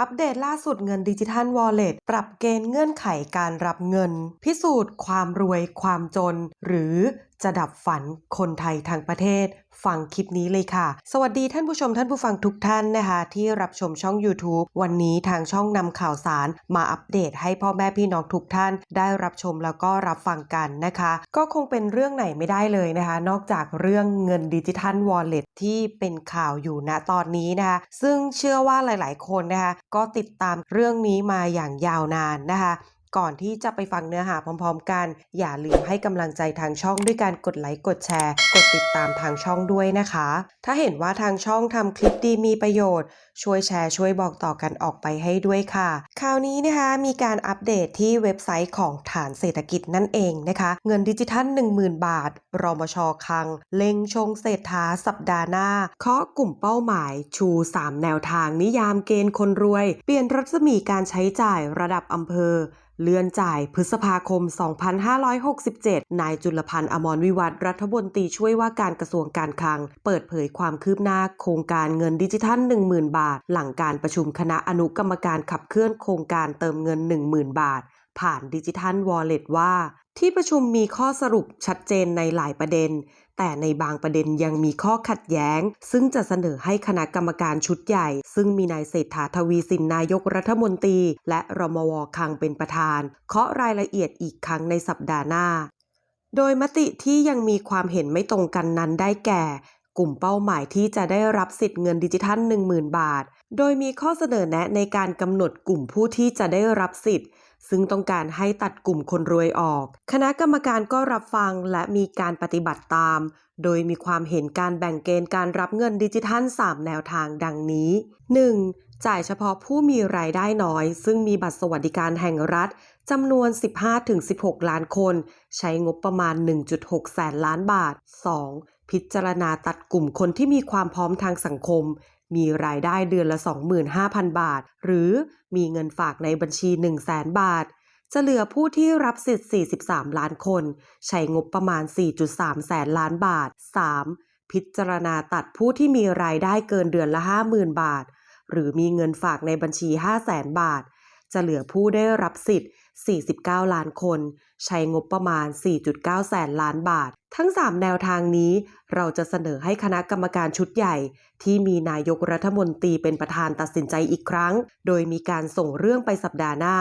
อัปเดตล่าสุดเงินดิจิทัลวอลเล็ตปรับเกณฑ์เงื่อนไขการรับเงิน พิสูจน์ความรวยความจน หรือ จะดับฝันคนไทยทั้งประเทศ ฟังคลิปนี้เลยค่ะ สวัสดีท่านผู้ชมท่านผู้ฟังทุกท่านนะคะ ที่รับชมช่อง YouTube วันนี้ทางช่องนำข่าวสารมาอัปเดตให้พ่อแม่พี่น้องทุกท่าน ได้รับชมแล้วก็รับฟังกันนะคะ ก็คงเป็นเรื่องไหนไม่ได้เลยนะคะ นอกจากเรื่องเงินดิจิทัลวอลเล็ตที่เป็นข่าวอยู่ณตอนนี้นะคะซึ่งเชื่อว่าหลาย ๆ คนนะคะก็ติดตามเรื่องนี้มาอย่างยาวนานนะคะ ก่อนที่จะไปฟังเนื้อหาพร้อมๆกัน อย่าลืมให้กำลังใจทางช่องด้วยการกดไลค์กดแชร์ กดติดตามทางช่องด้วยนะคะ ถ้าเห็นว่าทางช่องทำคลิปดีมีประโยชน์ ช่วยแชร์ช่วยบอกต่อกันออกไปให้ด้วยค่ะ คราวนี้นะคะมีการอัปเดตที่เว็บไซต์ของฐานเศรษฐกิจนั่นเองนะคะ เงินดิจิทัล 10,000 บาท รมชคัง เล็งชงเศรษฐาสัปดาห์หน้า เคาะกลุ่มเป้าหมาย ชู 3 แนวทางนิยามเกณฑ์คนรวย เปลี่ยนรัศมีการใช้จ่ายระดับอำเภอ เลื่อนจ่ายพฤษภาคม 2567 นายจุลพันธ์อมรวิวัฒน์รัฐมนตรีช่วยว่าการกระทรวงการคลัง เปิดเผยความคืบหน้าโครงการเงินดิจิทัล 10,000 บาท หลังการประชุมคณะอนุกรรมการขับเคลื่อนโครงการเติมเงิน 10,000 บาท ผ่านดิจิทัลวอลเล็ตว่า ที่ประชุมมีข้อสรุปชัดเจนในหลายประเด็น แต่ในบางประเด็นยังมีข้อขัดแย้ง ซึ่งจะเสนอให้คณะกรรมการชุดใหญ่ ซึ่งมีนายเศรษฐาทวีสินนายกรัฐมนตรี และรมวคังเป็นประธาน เคาะรายละเอียดอีกครั้งในสัปดาห์หน้า โดยมติที่ยังมีความเห็นไม่ตรงกันนั้นได้แก่กลุ่มเป้าหมายที่จะได้รับสิทธิ์เงินดิจิทัล 10,000 บาท โดยมีข้อเสนอแนะในการกำหนดกลุ่มผู้ที่จะได้รับสิทธิ์ ซึ่งต้องการให้ตัดกลุ่มคนรวยออก คณะกรรมการก็รับฟังและมีการปฏิบัติตาม โดยมีความเห็นการแบ่งเกณฑ์การรับเงินดิจิทัล 3 แนวทางดังนี้ 1. จ่ายเฉพาะผู้มีรายได้น้อย ซึ่งมีบัตรสวัสดิการแห่งรัฐจำนวน 15-16 ล้านคน ใช้งบประมาณ 1.6 แสนล้านบาท 2. พิจารณาตัดกลุ่มคนที่มีความพร้อมทางสังคม มีรายได้เดือนละ 25,000 บาท หรือมีเงินฝากในบัญชี 1 0 0 0 0แสนบาท จะเหลือผู้ที่รับสิทธิ์ 43 ล้านคน ใช้งบประมาณ 4.3 แสนล้านบาท 3. พิจารณาตัดผู้ที่มีรายได้เกินเดือนละ 50,000 บาท หรือมีเงินฝากในบัญชี 5 0 0แสนบาท จะเหลือผู้ได้รับสิทธิ์ 49 ล้านคน ใช้งบประมาณ 4.9 แสนล้านบาท ทั้ง 3 แนวทางนี้เราจะเสนอให้คณะกรรมการชุดใหญ่ ที่มีนายกรัฐมนตรีเป็นประธานตัดสินใจอีกครั้ง โดยมีการส่งเรื่องไปสัปดาห์หน้า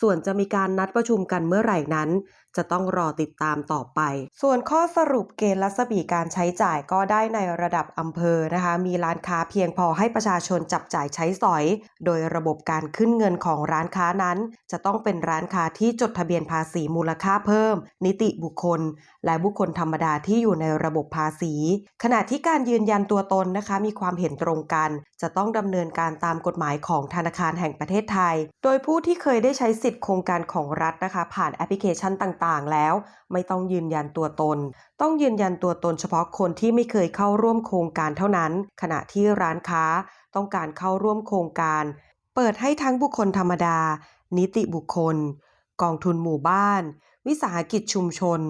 ส่วนจะมีการนัดประชุมกันเมื่อไหร่นั้น จะต้องรอติดตามต่อไป ส่วนข้อสรุปเกณฑ์รัศมีการใช้จ่ายก็ได้ในระดับอำเภอนะคะ มีร้านค้าเพียงพอให้ประชาชนจับจ่ายใช้สอย โดยระบบการขึ้นเงินของร้านค้านั้น จะต้องเป็นร้านค้าที่จดทะเบียนภาษีมูลค่าเพิ่ม นิติบุคคล และบุคคลธรรมดาที่อยู่ในระบบภาษี ขณะที่การยืนยันตัวตนนะคะมีความเห็นตรงกัน จะต้องดำเนินการตามกฎหมายของธนาคารแห่งประเทศไทย โดยผู้ที่เคยได้ใช้สิทธิ์โครงการของรัฐนะคะ ผ่านแอปพลิเคชันต่างๆ แล้ว ไม่ต้องยืนยันตัวตน ต้องยืนยันตัวตนเฉพาะคนที่ไม่เคยเข้าร่วมโครงการเท่านั้น ขณะที่ร้านค้าต้องการเข้าร่วมโครงการ เปิดให้ทั้งบุคคลธรรมดา นิติบุคคล กองทุนหมู่บ้าน วิสาหกิจชุมชน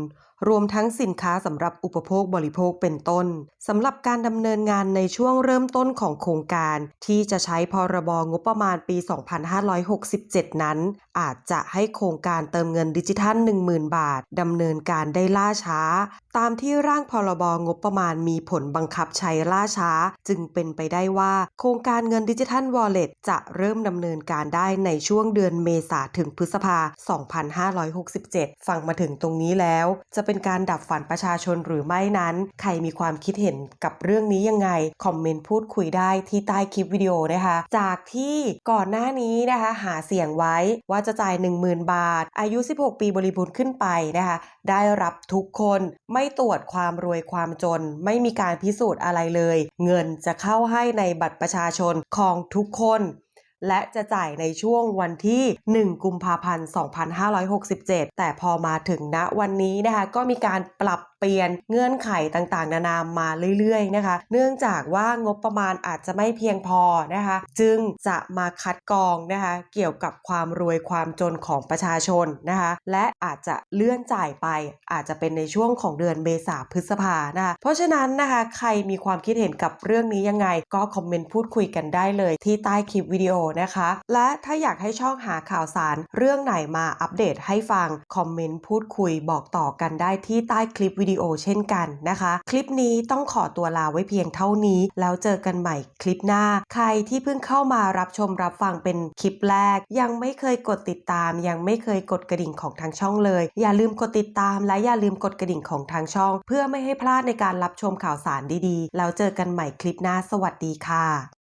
รวมทั้งสินค้าสำหรับอุปโภคบริโภคเป็นต้นสำหรับการดำเนินงานในช่วงเริ่มต้นของโครงการ ที่จะใช้พรบงบประมาณปี 2567 นั้น อาจจะให้โครงการเติมเงินดิจิทัล 10,000 บาทดำเนินการได้ล่าช้า ตามที่ร่างพรบงบประมาณมีผลบังคับใช้ล่าช้า จึงเป็นไปได้ว่า โครงการเงินดิจิทัลวอลเล็ตจะเริ่มดำเนินการได้ในช่วงเดือนเมษาถึงพฤษภา 2567 ฟังมาถึงตรงนี้แล้ว จะเป็น็นการดับฝันประชาชนหรือไม่นั้น ใครมีความคิดเห็นกับเรื่องนี้ยังไง คอมเมนต์พูดคุยได้ที่ใต้คลิปวิดีโอนะคะ จากที่ก่อนหน้านี้นะคะ หาเสียงไว้ว่าจะจ่าย 10,000 บาท อายุ 16 ปีบริบูรณ์ขึ้นไปนะคะ ได้รับทุกคนไม่ตรวจความรวยความจน ไม่มีการพิสูจน์อะไรเลย เงินจะเข้าให้ในบัตรประชาชนของทุกคน และจะจ่ายในช่วงวันที่ 1 กุมภาพันธ์ 2567 แต่พอมาถึงณวันนี้นะคะก็มีการปรับเปปลี่ยนเงื่อนไขต่างๆ นานามาเรื่อยๆนะคะ เนื่องจากว่างบประมาณอาจจะไม่เพียงพอนะคะ จึงจะมาคัดกรองนะคะ เกี่ยวกับความรวยความจนของประชาชนนะคะ และอาจจะเลื่อนจ่ายไป อาจจะเป็นในช่วงของเดือนเมษาพฤษภานะคะ เพราะฉะนั้นนะคะใครมีความคิดเห็นกับเรื่องนี้ยังไง ก็คอมเมนต์พูดคุยกันได้เลยที่ใต้คลิปวิดีโอนะคะ และถ้าอยากให้ช่องหาข่าวสาร เรื่องไหนมาอัปเดตให้ฟัง คอมเมนต์พูดคุยบอกต่อกันได้ที่ใต้คลิปวิดีโอเช่นกันนะคะ คลิปนี้ต้องขอตัวลาไว้เพียงเท่านี้ แล้วเจอกันใหม่คลิปหน้า ใครที่เพิ่งเข้ามารับชมรับฟังเป็นคลิปแรก ยังไม่เคยกดติดตาม ยังไม่เคยกดกระดิ่งของทางช่องเลย อย่าลืมกดติดตาม และอย่าลืมกดกระดิ่งของทางช่อง เพื่อไม่ให้พลาดในการรับชมข่าวสารดีๆ แล้วเจอกันใหม่คลิปหน้าสวัสดีค่ะ